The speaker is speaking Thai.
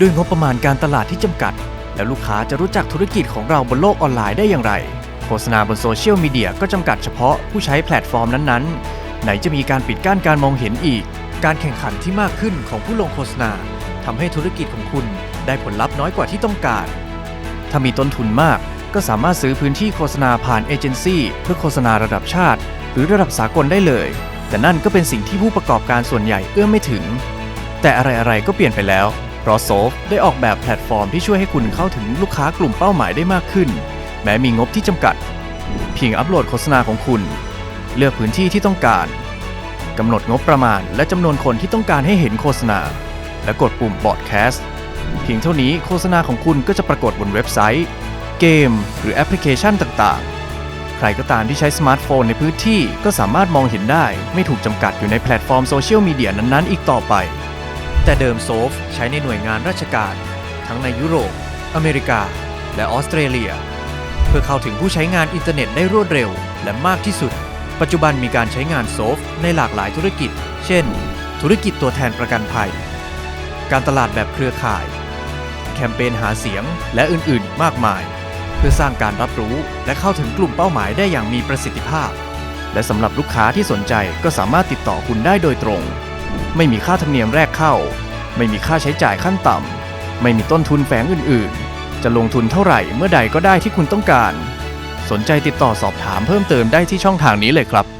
ด้วยงบประมาณการตลาดที่จำกัด แล้วลูกค้าจะรู้จักธุรกิจของเราบนโลกออนไลน์ได้อย่างไร โฆษณาบนโซเชียลมีเดียก็จำกัดเฉพาะผู้ใช้แพลตฟอร์มนั้นๆ ไหนจะมีการปิดกั้นการมองเห็นอีก การแข่งขันที่มากขึ้นของผู้ลงโฆษณาทำให้ธุรกิจของคุณได้ผลลัพธ์น้อยกว่าที่ต้องการ ถ้ามีต้นทุนมากก็สามารถซื้อพื้นที่โฆษณาผ่านเอเจนซี่เพื่อโฆษณาระดับชาติ หรือระดับสากลได้เลย แต่นั่นก็เป็นสิ่งที่ผู้ประกอบการส่วนใหญ่เอื้อมไม่ถึง แต่อะไรๆก็เปลี่ยนไปแล้ว เพราะโซฟได้ออกแบบแพลตฟอร์มที่ช่วยให้คุณเข้าถึงลูกค้ากลุ่มเป้าหมายได้มากขึ้น แม้มีงบที่จำกัด เพียงอัปโหลดโฆษณาของคุณ เลือกพื้นที่ที่ต้องการกำหนดงบประมาณ และจำนวนคนที่ต้องการให้เห็นโฆษณา และกดปุ่ม Broadcast เพียงเท่านี้โฆษณาของคุณก็จะปรากฏบนเว็บไซต์ เกม หรือแอปพลิเคชันต่างๆ ใครก็ตามที่ใช้สมาร์ทโฟนในพื้นที่ก็สามารถมองเห็นได้ ไม่ถูกจำกัดอยู่ในแพลตฟอร์มโซเชียลมีเดียนั้นๆ อีกต่อไป แต่เดิมโซฟใช้ในหน่วยงานราชการ ทั้งในยุโรป อเมริกา และออสเตรเลีย เพื่อเข้าถึงผู้ใช้งานอินเทอร์เน็ตได้รวดเร็วและมากที่สุด ปัจจุบันมีการใช้งานโซฟในหลากหลายธุรกิจ เช่น ธุรกิจตัวแทนประกันภัย การตลาดแบบเครือข่าย แคมเปญหาเสียงและอื่นๆ มากมาย เพื่อสร้างการรับรู้และเข้าถึงกลุ่มเป้าหมายได้อย่างมีประสิทธิภาพ และสำหรับลูกค้าที่สนใจก็สามารถติดต่อคุณได้โดยตรง ไม่มีค่าธรรมเนียมแรกเข้า ไม่มีค่าใช้จ่ายขั้นต่ำ ไม่มีต้นทุนแฝงอื่นๆ จะลงทุนเท่าไหร่เมื่อใดก็ได้ที่คุณต้องการ สนใจติดต่อสอบถามเพิ่มเติมได้ที่ช่องทางนี้เลยครับ